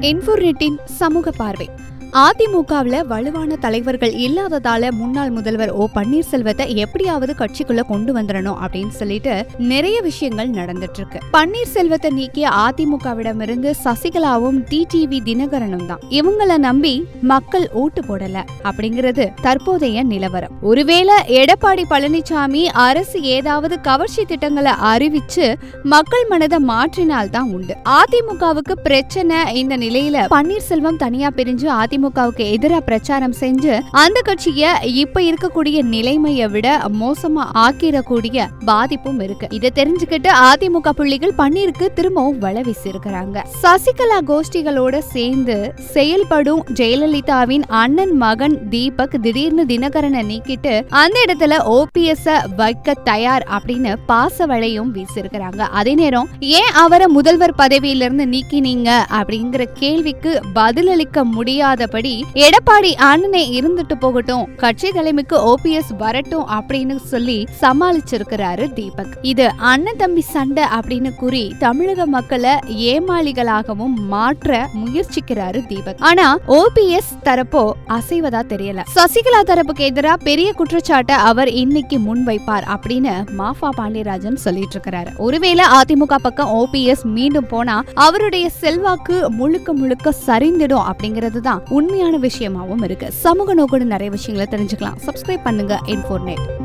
இன்ஃபோர்நெட்டின் சமூக பார்வை. அதிமுகவில் வலுவான தலைவர்கள் இல்லாததால முன்னாள் முதல்வர் ஓ பன்னீர்செல்வத்தை எப்படியாவது கட்சிக்குள்ள கொண்டு வந்துடணும் அப்படின்னு சொல்லிட்டு நிறைய விஷயங்கள் நடந்துட்டு இருக்கு பன்னீர்செல்வத்தை நீக்கிய அதிமுகவிடமிருந்து சசிகலாவும் டிடிவி தினகரனும் தான். இவங்கள நம்பி மக்கள் ஓட்டு போடல அப்படிங்கிறது தற்போதைய நிலவரம். ஒருவேளை எடப்பாடி பழனிசாமி அரசு ஏதாவது கவர்ச்சி திட்டங்களை அறிவிச்சு மக்கள் மனதை மாற்றினால் தான் உண்டு. அதிமுகவுக்கு பிரச்சனை இந்த நிலையில பன்னீர்செல்வம் தனியா பிரிஞ்சு திமுகவுக்கு எதிராக பிரச்சாரம் செஞ்சு அந்த கட்சியை இப்ப இருக்கக்கூடிய நிலைமையை விட மோசமா ஆக்கிடக்கூடிய பாதிப்பும் இருக்கு. இதை தெரிஞ்சுக்கிட்டு அதிமுக புள்ளிகள் பன்னீருக்கு திரும்பவும் வலை வீசியிருக்கிறாங்க. சசிகலா கோஷ்டிகளோட சேர்ந்து செயல்படும் ஜெயலலிதாவின் அண்ணன் மகன் தீபக் திடீர்னு தினகரனை நீக்கிட்டு அந்த இடத்துல ஓபிஎஸ் வைக்க தயார் அப்படின்னு பாச பாசவளையும் வீசியிருக்கிறாங்க. அதே நேரம் ஏன் அவரை முதல்வர் பதவியிலிருந்து நீக்கினீங்க அப்படிங்கிற கேள்விக்கு பதிலளிக்க முடியாத முடியாதபடி எடப்பாடி ஆனனே இருந்துட்டு போகட்டும் கட்சி தலைமைக்கு ஓபிஎஸ் வரட்டும் அப்படின்னு சொல்லி சமாளிச்சிருக்கிறாரு தீபக். இது அண்ணன் தம்பி சண்டை அப்படின்னு கூறி தமிழக மக்களை ஏமாளிகளாகவும் மாற்ற முயற்சிக்கிறாரு தீபக். ஆனா ஓபிஎஸ் தரப்போ அசைவதா தெரியல. சசிகலா தரப்புக்கு எதிராக பெரிய குற்றச்சாட்டை அவர் இன்னைக்கு முன்வைப்பார் அப்படின்னு மாஃபா பாண்டியராஜன் சொல்லிட்டு இருக்கிறாரு ஒருவேளை அதிமுக பக்கம் ஓபிஎஸ் மீண்டும் போனா அவருடைய செல்வாக்கு முழுக்க முழுக்க சரிந்திடும் அப்படிங்கிறது தான் உண்மையான விஷயமாவும் இருக்கு. சமூக நோக்கோடு நிறைய விஷயங்களை தெரிஞ்சுக்கலாம். சப்ஸ்கிரைப் பண்ணுங்க. இன்ஃபோர்நெட்